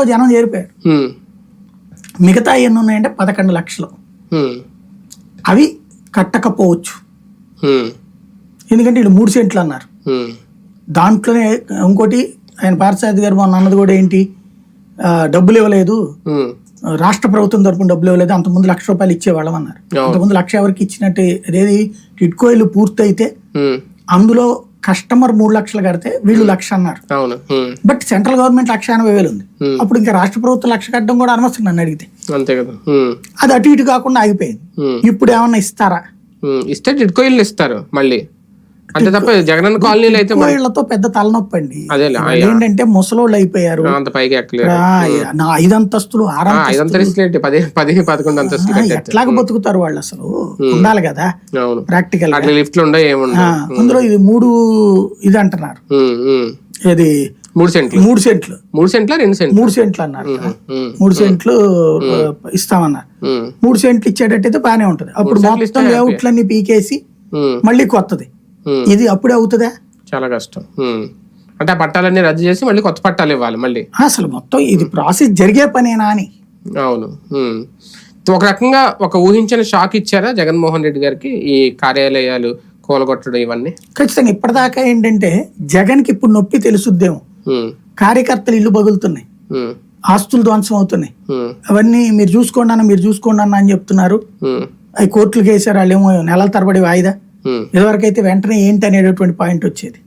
లక్షల్లో జనం చేరిపోయారు మిగతా ఎన్ని ఉన్నాయంటే పదకొండు లక్షలు. అవి కట్టకపోవచ్చు. ఎందుకంటే వీళ్ళు మూడు సెంట్లు అన్నారు. దాంట్లోనే ఇంకోటి ఆయన పార్థసారథి గారు మొన్న అన్నది కూడా ఏంటి? డబ్బులు ఇవ్వలేదు. రాష్ట్ర ప్రభుత్వం తరపున డబ్బులు ఇవ్వలేదు. అంతకుముందు లక్ష రూపాయలు ఇచ్చేవాళ్ళం అన్నారు. అంతకుముందు లక్ష ఎవరికి ఇచ్చినట్టు? అదేది? టిట్కోయిలు పూర్తయితే అందులో కస్టమర్ మూడు లక్షలు కడితే వీళ్ళు లక్ష అన్నారు. బట్ సెంట్రల్ గవర్నమెంట్ లక్ష ఎనభై వేలు ఉంది. అప్పుడు ఇంకా రాష్ట్ర ప్రభుత్వం లక్ష కట్టడం కూడా అనవసరం నన్ను అడిగితే. అంతే కదా. అది అటు ఇటు కాకుండా ఆగిపోయింది. ఇప్పుడు ఏమన్నా ఇస్తారా? ఇస్తే టిడ్కో ఇల్లు ఇస్తారు మళ్ళీ. అంతే తప్ప జగనన్న కాలనీలు అయితే వీళ్ళతో పెద్ద తలనొప్పి అండి. ఏంటంటే ముసలోళ్ళు అయిపోయారు. అంత పైకి నా ఐదు అంతస్తులు ఐదు అంతస్తులు ఏంటి? పది పది పదకొండు అంతస్తులు ఎట్లాగ బతుకుతారు వాళ్ళు అసలు? ఉండాలి కదా ప్రాక్టికల్ లిఫ్ట్లు అందులో ఇది మూడు ఇది అంటున్నారు. ఇది మూడు సెంట్లు. మూడు సెంట్లు. మూడు సెంట్ల రెండు సెంట్లు? మూడు సెంట్లు అన్నారు. మూడు సెంట్లు ఇస్తామన్నారు. మూడు సెంట్లు ఇచ్చేటట్టయితే బానే ఉంటది. అప్పుడు మొత్తం లేఅవుట్లన్నీ పీకేసి మళ్ళీ కొత్తది. ఇది అప్పుడే అవుతుందా? చాలా కష్టం. అంటే ఆ పట్టాలన్నీ రద్దు చేసి మళ్ళీ కొత్త పట్టాలు ఇవ్వాలి మళ్ళీ. అసలు మొత్తం ఇది ప్రాసెస్ జరిగే పనేనా అని. అవును. ఉమ్. ఒక రకంగా ఒక ఊహించిన షాక్ ఇచ్చారా జగన్మోహన్ రెడ్డి గారికి ఈ కార్యాలయాలు కూలగొట్టడం ఇవన్నీ? ఖచ్చితంగా ఇప్పటిదాకా ఏంటంటే జగన్కి ఇప్పుడు నొప్పి తెలుసుద్దేమో. ఉమ్, కార్యకర్తలు ఇల్లు పగులుతున్నాయి ఆస్తులు ధ్వంసం అవుతున్నాయి. అవన్నీ మీరు చూసుకోండి అన్న మీరు చూసుకోండి అన్న అని చెప్తున్నారు. అవి కోర్టులకు వేసారు వాళ్ళు ఏమో నెలల తరబడి వాయిదా. Hmm. ఇదివరకైతే వెంటనే ఏంటి అనేటటువంటి పాయింట్ వచ్చేది.